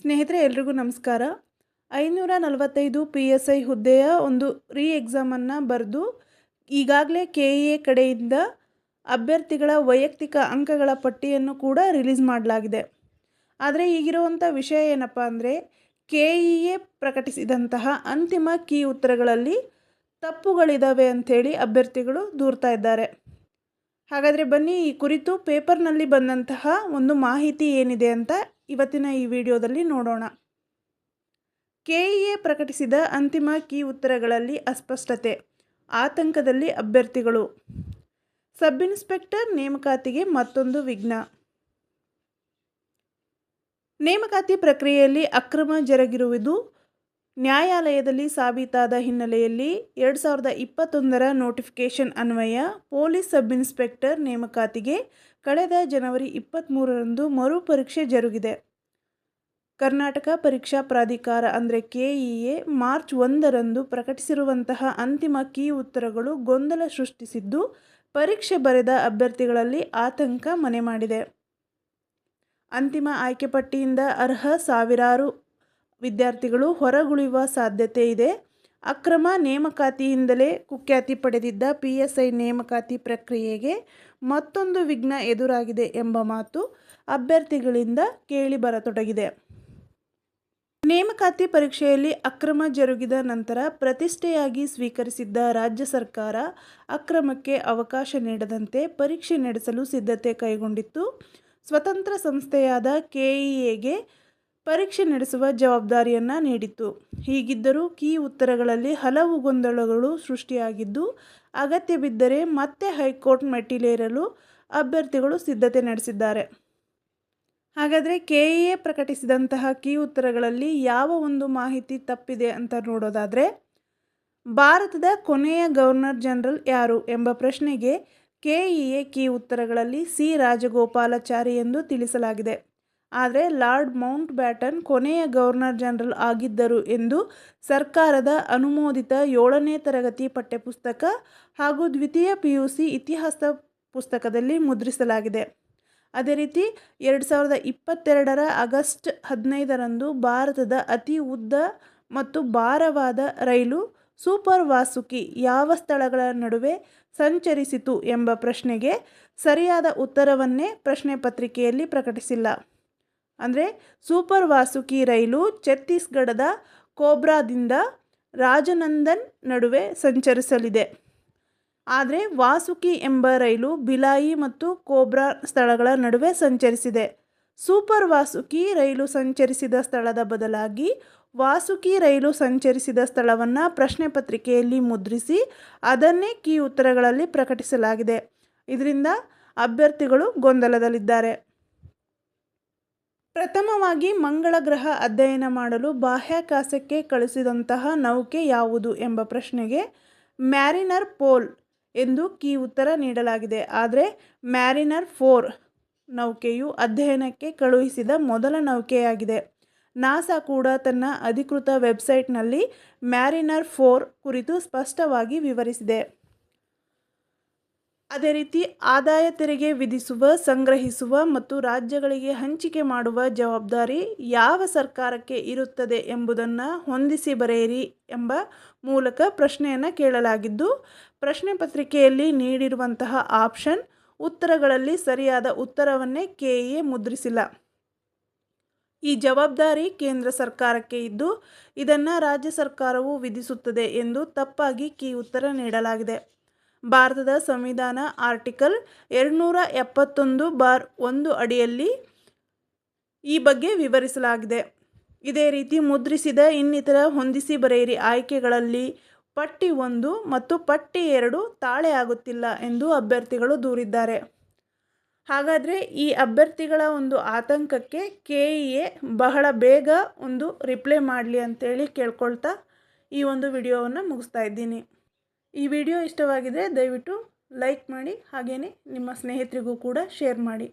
ಸ್ನೇಹಿತರೆ, ಎಲ್ರಿಗೂ ನಮಸ್ಕಾರ. ಐನೂರ ನಲವತ್ತೈದು ಪಿ ಎಸ್ ಐ ಹುದ್ದೆಯ ಒಂದು ರೀ ಎಕ್ಸಾಮನ್ನು ಬರೆದು ಈಗಾಗಲೇ ಕೆ ಇ ಎ ಕಡೆಯಿಂದ ಅಭ್ಯರ್ಥಿಗಳ ವೈಯಕ್ತಿಕ ಅಂಕಗಳ ಪಟ್ಟಿಯನ್ನು ಕೂಡ ರಿಲೀಸ್ ಮಾಡಲಾಗಿದೆ. ಆದರೆ ಈಗಿರುವಂಥ ವಿಷಯ ಏನಪ್ಪ ಅಂದರೆ ಕೆ ಇ ಎ ಪ್ರಕಟಿಸಿದಂತಹ ಅಂತಿಮ ಕೀ ಉತ್ತರಗಳಲ್ಲಿ ತಪ್ಪುಗಳಿದ್ದಾವೆ ಅಂಥೇಳಿ ಅಭ್ಯರ್ಥಿಗಳು ದೂರ್ತಾ ಇದ್ದಾರೆ. ಹಾಗಾದರೆ ಬನ್ನಿ, ಈ ಕುರಿತು ಪೇಪರ್ನಲ್ಲಿ ಬಂದಂತಹ ಒಂದು ಮಾಹಿತಿ ಏನಿದೆ ಅಂತ ಇವತ್ತಿನ ಈ ವಿಡಿಯೋದಲ್ಲಿ ನೋಡೋಣ. ಕೆಇಎ ಪ್ರಕಟಿಸಿದ ಅಂತಿಮ ಕೀ ಉತ್ತರಗಳಲ್ಲಿ ಅಸ್ಪಷ್ಟತೆ, ಆತಂಕದಲ್ಲಿ ಅಭ್ಯರ್ಥಿಗಳು. ಸಬ್ ಇನ್ಸ್ಪೆಕ್ಟರ್ ನೇಮಕಾತಿಗೆ ಮತ್ತೊಂದು ವಿಘ್ನ. ನೇಮಕಾತಿ ಪ್ರಕ್ರಿಯೆಯಲ್ಲಿ ಅಕ್ರಮ ಜರುಗಿರುವುದು ನ್ಯಾಯಾಲಯದಲ್ಲಿ ಸಾಬೀತಾದ ಹಿನ್ನೆಲೆಯಲ್ಲಿ ಎರಡು ಸಾವಿರದ ಇಪ್ಪತ್ತೊಂದರ ನೋಟಿಫಿಕೇಷನ್ ಅನ್ವಯ ಪೊಲೀಸ್ ಸಬ್ ಇನ್ಸ್ಪೆಕ್ಟರ್ ನೇಮಕಾತಿಗೆ ಕಳೆದ ಜನವರಿ ಇಪ್ಪತ್ತ್ಮೂರರಂದು ಮರುಪರೀಕ್ಷೆ ಜರುಗಿದೆ. ಕರ್ನಾಟಕ ಪರೀಕ್ಷಾ ಪ್ರಾಧಿಕಾರ ಅಂದರೆ ಕೆಇಎ ಮಾರ್ಚ್ ಒಂದರಂದು ಪ್ರಕಟಿಸಿರುವಂತಹ ಅಂತಿಮ ಕೀ ಉತ್ತರಗಳು ಗೊಂದಲ ಸೃಷ್ಟಿಸಿದ್ದು, ಪರೀಕ್ಷೆ ಬರೆದ ಅಭ್ಯರ್ಥಿಗಳಲ್ಲಿ ಆತಂಕ ಮನೆ ಮಾಡಿದೆ. ಅಂತಿಮ ಆಯ್ಕೆ ಪಟ್ಟಿಯಿಂದ ಅರ್ಹ ಸಾವಿರಾರು ವಿದ್ಯಾರ್ಥಿಗಳು ಹೊರಗುಳಿಯುವ ಸಾಧ್ಯತೆ ಇದೆ. ಅಕ್ರಮ ನೇಮಕಾತಿಯಿಂದಲೇ ಕುಖ್ಯಾತಿ ಪಡೆದಿದ್ದ ಪಿ ಎಸ್ ಐ ನೇಮಕಾತಿ ಪ್ರಕ್ರಿಯೆಗೆ ಮತ್ತೊಂದು ವಿಘ್ನ ಎದುರಾಗಿದೆ ಎಂಬ ಮಾತು ಅಭ್ಯರ್ಥಿಗಳಿಂದ ಕೇಳಿಬರತೊಡಗಿದೆ ನೇಮಕಾತಿ ಪರೀಕ್ಷೆಯಲ್ಲಿ ಅಕ್ರಮ ಜರುಗಿದ ನಂತರ ಪ್ರತಿಷ್ಠೆಯಾಗಿ ಸ್ವೀಕರಿಸಿದ್ದ ರಾಜ್ಯ ಸರ್ಕಾರ ಅಕ್ರಮಕ್ಕೆ ಅವಕಾಶ ನೀಡದಂತೆ ಪರೀಕ್ಷೆ ನಡೆಸಲು ಸಿದ್ಧತೆ ಕೈಗೊಂಡಿತ್ತು. ಸ್ವತಂತ್ರ ಸಂಸ್ಥೆಯಾದ ಕೆಇಎಗೆ ಪರೀಕ್ಷೆ ನಡೆಸುವ ಜವಾಬ್ದಾರಿಯನ್ನು ನೀಡಿತ್ತು. ಹೀಗಿದ್ದರೂ ಕೀ ಉತ್ತರಗಳಲ್ಲಿ ಹಲವು ಗೊಂದಲಗಳು ಸೃಷ್ಟಿಯಾಗಿದ್ದು, ಅಗತ್ಯ ಬಿದ್ದರೆ ಮತ್ತೆ ಹೈಕೋರ್ಟ್ ಮೆಟ್ಟಿಲೇರಲು ಅಭ್ಯರ್ಥಿಗಳು ಸಿದ್ಧತೆ ನಡೆಸಿದ್ದಾರೆ. ಹಾಗಾದರೆ ಕೆ ಎ ಪ್ರಕಟಿಸಿದಂತಹ ಕೀ ಉತ್ತರಗಳಲ್ಲಿ ಯಾವ ಒಂದು ಮಾಹಿತಿ ತಪ್ಪಿದೆ ಅಂತ ನೋಡೋದಾದರೆ, ಭಾರತದ ಕೊನೆಯ ಗವರ್ನರ್ ಜನರಲ್ ಯಾರು ಎಂಬ ಪ್ರಶ್ನೆಗೆ ಕೆಇಎ ಕೀ ಉತ್ತರಗಳಲ್ಲಿ ಸಿ ರಾಜಗೋಪಾಲಾಚಾರಿ ಎಂದು ತಿಳಿಸಲಾಗಿದೆ. ಆದರೆ ಲಾರ್ಡ್ ಮೌಂಟ್ ಬ್ಯಾಟನ್ ಕೊನೆಯ ಗವರ್ನರ್ ಜನರಲ್ ಆಗಿದ್ದರು ಎಂದು ಸರ್ಕಾರದ ಅನುಮೋದಿತ ಏಳನೇ ತರಗತಿ ಪಠ್ಯಪುಸ್ತಕ ಹಾಗೂ ದ್ವಿತೀಯ ಪಿ ಯು ಸಿ ಇತಿಹಾಸ ಪುಸ್ತಕದಲ್ಲಿ ಮುದ್ರಿಸಲಾಗಿದೆ. ಅದೇ ರೀತಿ ಎರಡು ಸಾವಿರದ ಇಪ್ಪತ್ತೆರಡರ ಆಗಸ್ಟ್ ಹದಿನೈದರಂದು ಭಾರತದ ಅತಿ ಉದ್ದ ಮತ್ತು ಭಾರವಾದ ರೈಲು ಸೂಪರ್ ವಾಸುಕಿ ಯಾವ ಸ್ಥಳಗಳ ನಡುವೆ ಸಂಚರಿಸಿತು ಎಂಬ ಪ್ರಶ್ನೆಗೆ ಸರಿಯಾದ ಉತ್ತರವನ್ನೇ ಪ್ರಶ್ನೆ ಪತ್ರಿಕೆಯಲ್ಲಿ ಪ್ರಕಟಿಸಿಲ್ಲ. ಅಂದರೆ ಸೂಪರ್ ವಾಸುಕಿ ರೈಲು ಛತ್ತೀಸ್ಗಢದ ಕೋಬ್ರಾದಿಂದ ರಾಜನಂದನ್ ನಡುವೆ ಸಂಚರಿಸಲಿದೆ. ಆದರೆ ವಾಸುಕಿ ಎಂಬ ರೈಲು ಬಿಲಾಯಿ ಮತ್ತು ಕೋಬ್ರಾ ಸ್ಥಳಗಳ ನಡುವೆ ಸಂಚರಿಸಿದೆ. ಸೂಪರ್ ವಾಸುಕಿ ರೈಲು ಸಂಚರಿಸಿದ ಸ್ಥಳದ ಬದಲಾಗಿ ವಾಸುಕಿ ರೈಲು ಸಂಚರಿಸಿದ ಸ್ಥಳವನ್ನು ಪ್ರಶ್ನೆ ಪತ್ರಿಕೆಯಲ್ಲಿ ಮುದ್ರಿಸಿ ಅದನ್ನೇ ಕೀ ಉತ್ತರಗಳಲ್ಲಿ ಪ್ರಕಟಿಸಲಾಗಿದೆ. ಇದರಿಂದ ಅಭ್ಯರ್ಥಿಗಳು ಗೊಂದಲದಲ್ಲಿದ್ದಾರೆ. ಪ್ರಥಮವಾಗಿ ಮಂಗಳ ಗ್ರಹ ಅಧ್ಯಯನ ಮಾಡಲು ಬಾಹ್ಯಾಕಾಶಕ್ಕೆ ಕಳಿಸಿದಂತಹ ನೌಕೆ ಯಾವುದು ಎಂಬ ಪ್ರಶ್ನೆಗೆ ಮ್ಯಾರಿನರ್ ಪೋಲ್ ಎಂದು ಕೀ ಉತ್ತರ ನೀಡಲಾಗಿದೆ. ಆದರೆ ಮ್ಯಾರಿನರ್ ಫೋರ್ ನೌಕೆಯು ಅಧ್ಯಯನಕ್ಕೆ ಕಳುಹಿಸಿದ ಮೊದಲ ನೌಕೆಯಾಗಿದೆ. ನಾಸಾ ಕೂಡ ತನ್ನ ಅಧಿಕೃತ ವೆಬ್ಸೈಟ್ನಲ್ಲಿ ಮ್ಯಾರಿನರ್ ಫೋರ್ ಕುರಿತು ಸ್ಪಷ್ಟವಾಗಿ ವಿವರಿಸಿದೆ. ಅದೇ ರೀತಿ ಆದಾಯ ತೆರಿಗೆ ವಿಧಿಸುವ, ಸಂಗ್ರಹಿಸುವ ಮತ್ತು ರಾಜ್ಯಗಳಿಗೆ ಹಂಚಿಕೆ ಮಾಡುವ ಜವಾಬ್ದಾರಿ ಯಾವ ಸರ್ಕಾರಕ್ಕೆ ಇರುತ್ತದೆ ಎಂಬುದನ್ನು ಹೊಂದಿಸಿ ಬರೆಯಿರಿ ಎಂಬ ಮೂಲಕ ಪ್ರಶ್ನೆಯನ್ನು ಕೇಳಲಾಗಿದ್ದು, ಪ್ರಶ್ನೆ ಪತ್ರಿಕೆಯಲ್ಲಿ ನೀಡಿರುವಂತಹ ಆಪ್ಷನ್ ಉತ್ತರಗಳಲ್ಲಿ ಸರಿಯಾದ ಉತ್ತರವನ್ನೇ ಕೆಎ ಮುದ್ರಿಸಿಲ್ಲ. ಈ ಜವಾಬ್ದಾರಿ ಕೇಂದ್ರ ಸರ್ಕಾರಕ್ಕೆ ಇದ್ದು, ಇದನ್ನು ರಾಜ್ಯ ಸರ್ಕಾರವು ವಿಧಿಸುತ್ತದೆ ಎಂದು ತಪ್ಪಾಗಿ ಕೀ ಉತ್ತರ ನೀಡಲಾಗಿದೆ. ಭಾರತದ ಸಂವಿಧಾನ ಆರ್ಟಿಕಲ್ ಎರಡುನೂರ ಎಪ್ಪತ್ತೊಂದು ಬಾರ್ ಒಂದು ಅಡಿಯಲ್ಲಿ ಈ ಬಗ್ಗೆ ವಿವರಿಸಲಾಗಿದೆ. ಇದೇ ರೀತಿ ಮುದ್ರಿಸಿದ ಇನ್ನಿತರ ಹೊಂದಿಸಿ ಬರೆಯಿರಿ. ಆಯ್ಕೆಗಳಲ್ಲಿ ಪಟ್ಟಿ ಒಂದು ಮತ್ತು ಪಟ್ಟಿ ಎರಡು ತಾಳೆ ಆಗುತ್ತಿಲ್ಲ ಎಂದು ಅಭ್ಯರ್ಥಿಗಳು ದೂರಿದ್ದಾರೆ. ಹಾಗಾದರೆ ಈ ಅಭ್ಯರ್ಥಿಗಳ ಒಂದು ಆತಂಕಕ್ಕೆ ಕೆ ಇ ಎ ಬಹಳ ಬೇಗ ಒಂದು ರಿಪ್ಲೈ ಮಾಡಲಿ ಅಂತೇಳಿ ಕೇಳ್ಕೊಳ್ತಾ ಈ ಒಂದು ವಿಡಿಯೋವನ್ನು ಮುಗಿಸ್ತಾ ಇದ್ದೀನಿ. ಈ ವಿಡಿಯೋ ಇಷ್ಟವಾಗಿದ್ದರೆ ದಯವಿಟ್ಟು ಲೈಕ್ ಮಾಡಿ ಹಾಗೆಯೇ ನಿಮ್ಮ ಸ್ನೇಹಿತರಿಗೂ ಕೂಡ ಶೇರ್ ಮಾಡಿ.